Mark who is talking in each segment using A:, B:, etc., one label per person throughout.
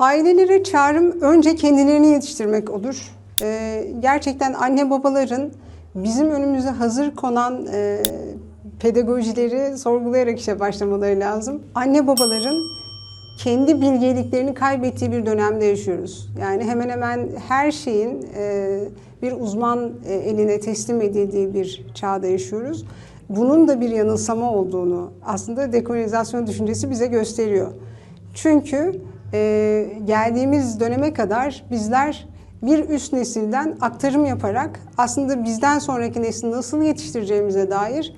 A: Ailelere çağrım önce kendilerini yetiştirmek olur. Ee, gerçekten anne babaların bizim önümüze hazır konan e, pedagojileri sorgulayarak işe başlamaları lazım. Anne babaların kendi bilgeliklerini kaybettiği bir dönemde yaşıyoruz. Yani hemen hemen her şeyin e, bir uzman e, eline teslim edildiği bir çağda yaşıyoruz. Bunun da bir yanılsama olduğunu aslında dekolonizasyon düşüncesi bize gösteriyor. Çünkü e, geldiğimiz döneme kadar bizler bir üst nesilden aktarım yaparak aslında bizden sonraki nesli nasıl yetiştireceğimize dair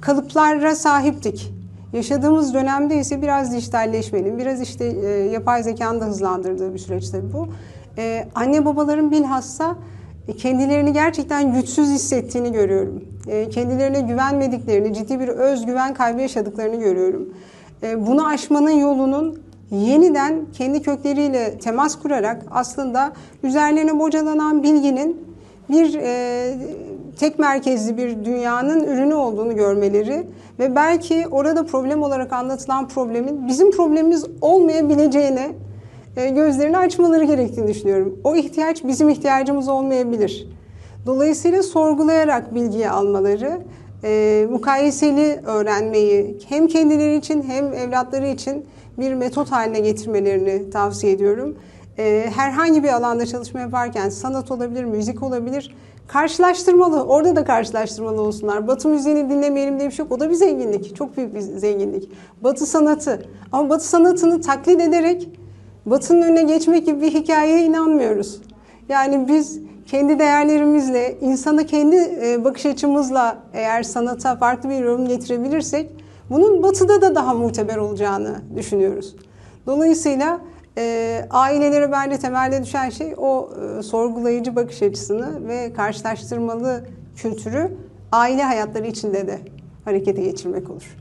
A: kalıplara sahiptik. Yaşadığımız dönemde ise biraz dijitalleşmenin, biraz işte e, yapay zekanın da hızlandırdığı bir süreç tabii bu. E, anne babaların bilhassa kendilerini gerçekten güçsüz hissettiğini görüyorum. E, kendilerine güvenmediklerini, ciddi bir özgüven kaybı yaşadıklarını görüyorum. E, bunu aşmanın yolunun yeniden kendi kökleriyle temas kurarak aslında üzerlerine bocalanan bilginin bir e, tek merkezli bir dünyanın ürünü olduğunu görmeleri ve belki orada problem olarak anlatılan problemin bizim problemimiz olmayabileceğine e, gözlerini açmaları gerektiğini düşünüyorum. O ihtiyaç bizim ihtiyacımız olmayabilir. Dolayısıyla sorgulayarak bilgiyi almaları, e, mukayeseli öğrenmeyi hem kendileri için hem evlatları için bir metot haline getirmelerini tavsiye ediyorum. E, herhangi bir alanda çalışma yaparken sanat olabilir, müzik olabilir, karşılaştırmalı, orada da karşılaştırmalı olsunlar. Batı müziğini dinlemeyelim diye bir şey yok. O da bir zenginlik, çok büyük bir zenginlik. Batı sanatı. Ama Batı sanatını taklit ederek Batı'nın önüne geçmek gibi bir hikayeye inanmıyoruz. Yani biz kendi değerlerimizle, insana kendi e, bakış açımızla eğer sanata farklı bir yorum getirebilirsek bunun batıda da daha muteber olacağını düşünüyoruz. Dolayısıyla e, ailelere bence temelde düşen şey o e, sorgulayıcı bakış açısını ve karşılaştırmalı kültürü aile hayatları içinde de harekete geçirmek olur.